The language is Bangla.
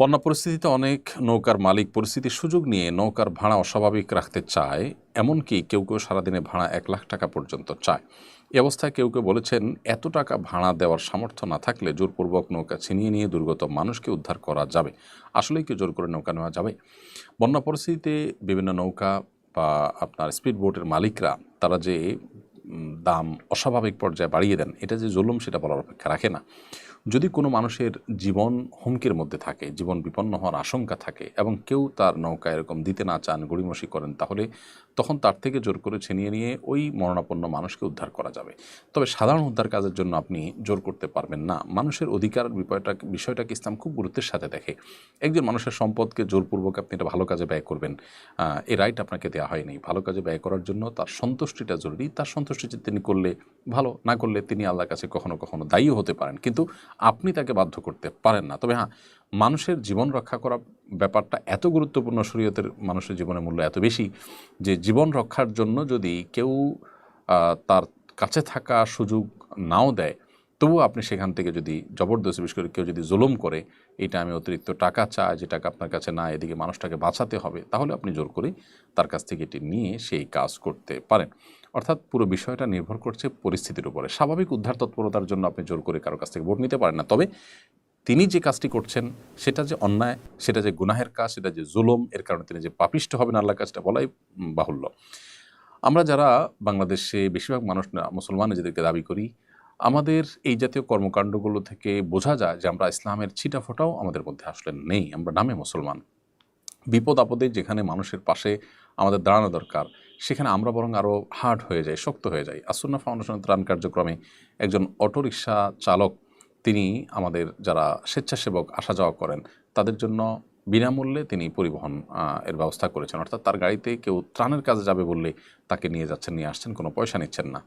বন্যা পরিস্থিতিতে অনেক নৌকার মালিক পরিস্থিতির সুযোগ নিয়ে নৌকার ভাড়া অস্বাভাবিক রাখতে চায়, এমনকি কেউ কেউ সারাদিনে ভাড়া এক লাখ টাকা পর্যন্ত চায়। এ অবস্থায় কেউ কেউ বলেছেন, এত টাকা ভাড়া দেওয়ার সামর্থ্য না থাকলে জোরপূর্বক নৌকা ছিনিয়ে নিয়ে দুর্গত মানুষকে উদ্ধার করা যাবে। আসলেই কি জোর করে নৌকা নেওয়া যাবে? বন্যা পরিস্থিতিতে বিভিন্ন নৌকা বা আপনার স্পিড বোটের মালিকরা, তারা যে দাম অস্বাভাবিক পর্যায়ে বাড়িয়ে দেন, এটা যে জুলুম সেটা বলার অপেক্ষা রাখে না। যদি কোনো মানুষের জীবন হুমকির মধ্যে থাকে, জীবন বিপন্ন হওয়ার আশঙ্কা থাকে এবং কেউ তার নৌকা এরকম দিতে না চান গড়িমসি করেন, তাহলে তখন তার থেকে জোর করে ছিনিয়ে নিয়ে ওই মরণাপন্ন মানুষকে উদ্ধার করা যাবে। তবে সাধারণ উদ্ধার কাজের জন্য আপনি জোর করতে পারবেন না। মানুষের অধিকার বিষয়টা বিষয়টাকে ইসলাম খুব গুরুত্বের সাথে দেখে। একজন মানুষের সম্পদকে জোরপূর্বক আপনি এটা ভালো কাজে ব্যয় করবেন। এই রাইট আপনাকে দেওয়া হয়নি। ভালো কাজে ব্যয় করার জন্য তার সন্তুষ্টিটা জরুরি। তার সন্তুষ্টি তিনি করলে ভালো, না করলে তিনি আল্লাহর কাছে কখনো কখনো দায়ীও হতে পারেন। কিন্তু আপনি তাকে বাধ্য করতে পারেন না। তবে হ্যাঁ মানুষের জীবন রক্ষা করা ব্যাপারটা এত গুরুত্বপূর্ণ শরীয়তের মানুষের জীবনের মূল্য এত বেশি যে জীবন রক্ষার জন্য যদি কেউ তার কাছে থাকা সুযোগ নাও দেয়, তবুও আপনি সেখান থেকে যদি জবরদস্তি, বিশেষ করে কেউ যদি জুলুম করে, এটা আমি অতিরিক্ত টাকা চাই, যে টাকা আপনার কাছে না এদিকে মানুষটাকে বাঁচাতে হবে, তাহলে আপনি জোর করে তার কাছ থেকে এটি নিয়ে সেই কাজ করতে পারেন। অর্থাৎ পুরো বিষয়টা নির্ভর করছে পরিস্থিতির উপরে। স্বাভাবিক উদ্ধার তৎপরতার জন্য আপনি জোর করে কারও কাছ থেকে ভোট নিতে পারেন না। তবে তিনি যে কাজটি করছেন, সেটা যে অন্যায়, সেটা যে গুনাহের কাজ, সেটা যে জুলুম, এর কারণে তিনি যে পাপিষ্ট হবেন, আল্লাহর কাজটা বলাই বাহুল্য। আমরা যারা বাংলাদেশে বেশিরভাগ মানুষ না, মুসলমান নিজেদেরকে দাবি করি, আমাদের এই জাতীয় কর্মকাণ্ডগুলো থেকে বোঝা যায় যে আমরা ইসলামের ছিটা ফোটাও আমাদের মধ্যে আসলে নেই। আমরা নামে মুসলমান। বিপদ আপদে যেখানে মানুষের পাশে আমাদের দাঁড়ানো দরকার সেখানে আমরা বরং আরও হার্ড হয়ে যাই, শক্ত হয়ে যাই। আসন্না ফাউন্ডেশনের ত্রাণ কার্যক্রমে একজন অটোরিকশা চালক, তিনি আমাদের যারা স্বেচ্ছাসেবক আসা যাওয়া করেন, তাদের জন্য বিনামূল্যে তিনি পরিবহন এর ব্যবস্থা করেছেন। অর্থাৎ তার গাড়িতে কেউ ত্রাণের কাজে যাবে বললে তাকে নিয়ে যাচ্ছেন, নিয়ে আসছেন, কোনো পয়সা নিচ্ছেন না।